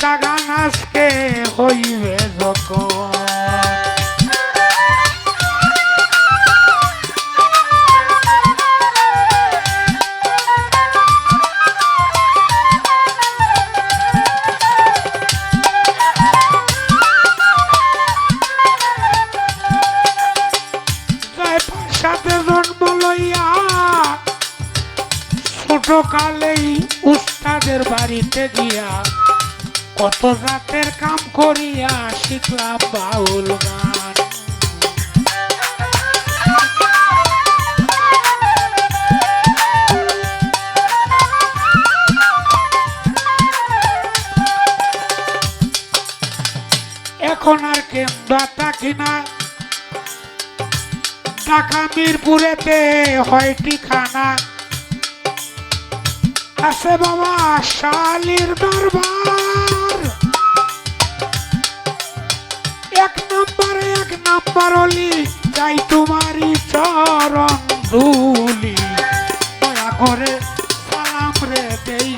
চিন্তা গান আজকে হইবে যখন সাথে জন্ম লইয়া ছোট কালেই উস্তাদের বাড়িতে গিয়া কত জাতের কাম করিয়া শিখলাম বাউল গান। এখন আর কেন্দ্রা থাকি না। ঢাকা, মিরপুরেতে হয় ঠিকানা। আছে বাবা শালির দরবার। অলি চাই তোমারই চরণ ধুলি। দয়া করে সালাম রে দেই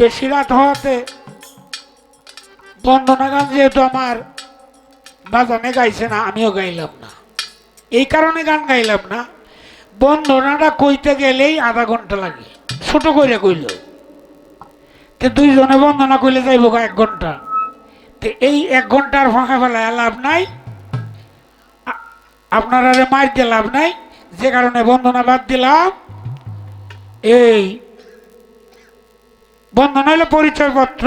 বেশি রাত হওয়াতে বন্দনা গান যেহেতু আমার বাজানে গাইছে না, আমিও গাইলাম না। এই কারণে গান গাইলাম না। বন্দনাটা কইতে গেলেই আধা ঘণ্টা লাগে। ছোট কইলে কইল। তে দুইজনে বন্দনা কইলে যাইব এক ঘণ্টা। তে এই এক ঘণ্টার ফাঁকা ফেলায় লাভ নাই। আপনারা মার দিয়ে লাভ নাই। যে কারণে বন্দনা বাদ দিলাম। এই বন্ধন হইল পরিচয়পত্র।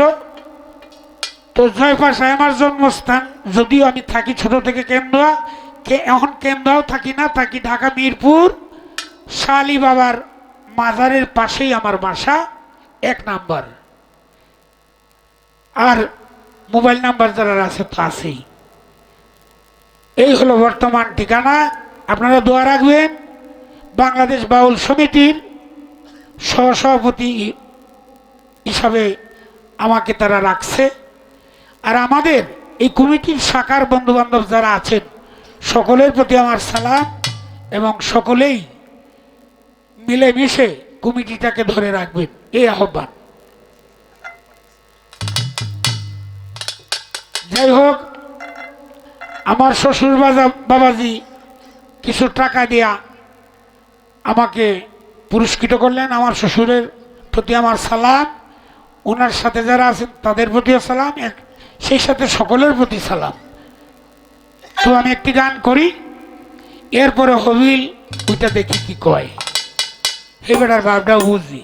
তো জয়পাশায় আমার জন্মস্থান, যদিও আমি থাকি ছোট থেকে কেন্দ্রা এখন কেন্দ্রাও থাকি না, থাকি ঢাকা, মিরপুর। শালি বাবার মাজারের পাশেই আমার বাসা, এক নাম্বার। আর মোবাইল নাম্বার যারা আছে পাশেই এই হলো বর্তমান ঠিকানা। আপনারা দোয়া রাখবেন। বাংলাদেশ বাউল সমিতির সহসভাপতি হিসাবে আমাকে তারা রাখছে। আর আমাদের এই কমিটির শাখার বন্ধুবান্ধব যারা আছেন, সকলের প্রতি আমার সালাম এবং সকলেই মিলেমিশে কমিটিটাকে ধরে রাখবেন। এই আহ্বান। যাই হোক, আমার শ্বশুর বাজা বাবাজি কিছু টাকা দিয়া আমাকে পুরস্কৃত করলেন। আমার শ্বশুরের প্রতি আমার সালাম। ওনার সাথে যারা আছেন, তাদের প্রতিও সালাম। এক- সেই সাথে সকলের প্রতি সালাম। তো আমি একটি গান করি, এরপরে হবিল ওইটা দেখি কি কয়। এই বেটার বাপটাও বুঝি।